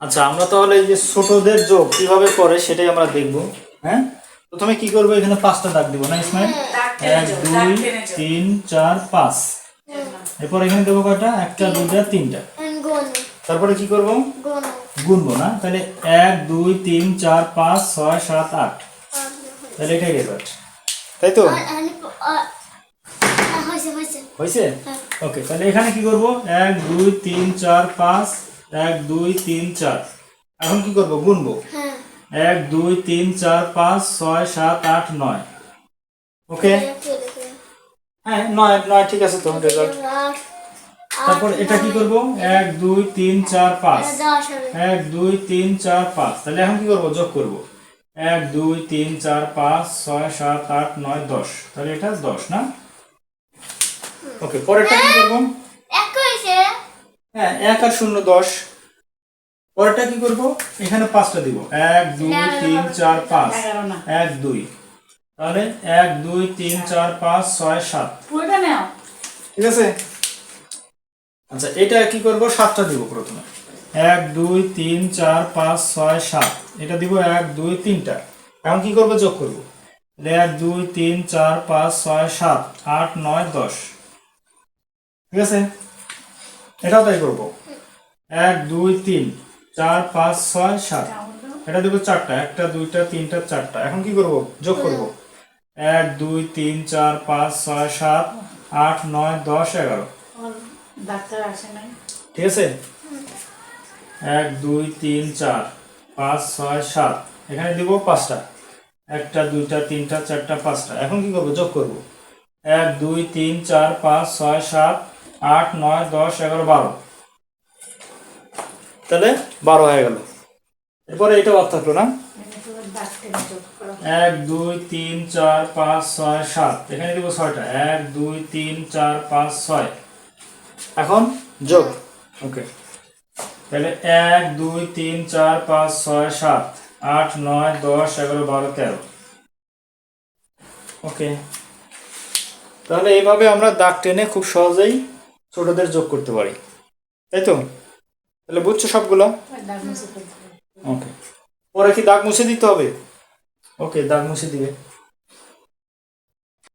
আচ্ছা আমরা তাহলে এই যে ছোটদের যোগ কীভাবে করে সেটাই আমরা দেখব হ্যাঁ? প্রথমে কি করব? এখানে পাঁচটা দাগ দিব না ইসমাইল? এক দুই তিন চার পাঁচ। এরপর এখানে দেবো কয়টা? একটা দুইটা তিনটা। তারপরে কি করব? গুনবো না? তাহলে এক দুই তিন চার পাঁচ ছয় সাত আট। তাহলে এটাই রেজাল্ট তাই তো? হয়েছে হয়েছে। ওকে তাহলে এখানে কি করব? এক দুই তিন চার পাঁচ এক দুই তিন চার। এখন কি করব? গুনবো। হ্যাঁ। এক দুই তিন চার পাঁচ ছয় সাত আট নয়। ওকে? হ্যাঁ নয় নয় ঠিক আছে তো রেজাল্ট তারপর এটা কি করব? এক দুই তিন চার পাঁচ। হবে। এক দুই তিন চার পাঁচ। তাহলে এখন কি করব? যোগ করব। এক দুই তিন চার পাঁচ ছয় সাত আট নয় দশ। তাহলে এটা দশ না? ওকে পরেরটা কি করব? হ্যাঁ এক আর শূন্য দশ। পরেরটা কি করব? এখানে পাঁচটা দিব। এক দুই তিন চার পাঁচ। এক দুই। তাহলে এক দুই তিন চার পাঁচ ছয় সাত। ঠিক আছে? আচ্ছা এটা কি করব? সাতটা দিব প্রথমে। এক দুই তিন চার পাঁচ ছয় সাত। এটা দিব এক দুই তিনটা। এখন কি করব? যোগ করব। এক দুই তিন চার পাঁচ ছয় সাত আট নয় দশ। ঠিক আছে? এটাও তাই করব। এক দুই তিন চার পাঁচ ছয় সাত। এটা দেবো চারটা একটা দুইটা তিনটা চারটা। এখন কি করব? যোগ করব। এক দুই তিন চার পাঁচ ছয় সাত আট নয় দশ এগারো। ডাক্তার আসে নাই। ঠিক আছে? এক দুই তিন চার পাঁচ ছয় সাত। এখানে দিব পাঁচটা। একটা দুইটা তিনটা চারটা পাঁচটা। এখন কি করব? যোগ করব। এক দুই তিন চার পাঁচ ছয় সাত আট, নয়, দশ, এগারো, বারো। তাহলে বারো হয়ে গেল। এরপরে এটা বাদ থাকল না? এক, দুই, তিন, চার, পাঁচ, ছয়, সাত। এখানে দিব ছয়টা। এক, দুই, তিন, চার, পাঁচ, ছয়। এখন যোগ। ওকে। তাহলে এক, দুই, তিন, চার, পাঁচ, ছয়, সাত। আট, নয়, দশ, এগারো, বারো, তেরো। ওকে। তাহলে এইভাবে আমরা দাগ টেনে খুব সহজেই ছোটদের যোগ করতে পারি। তাই তো? তাহলে বুঝছ সবগুলো। ওকে। পরে কি দাগ মুছে দিতে হবে? ওকে দাগ মুছে দিবে।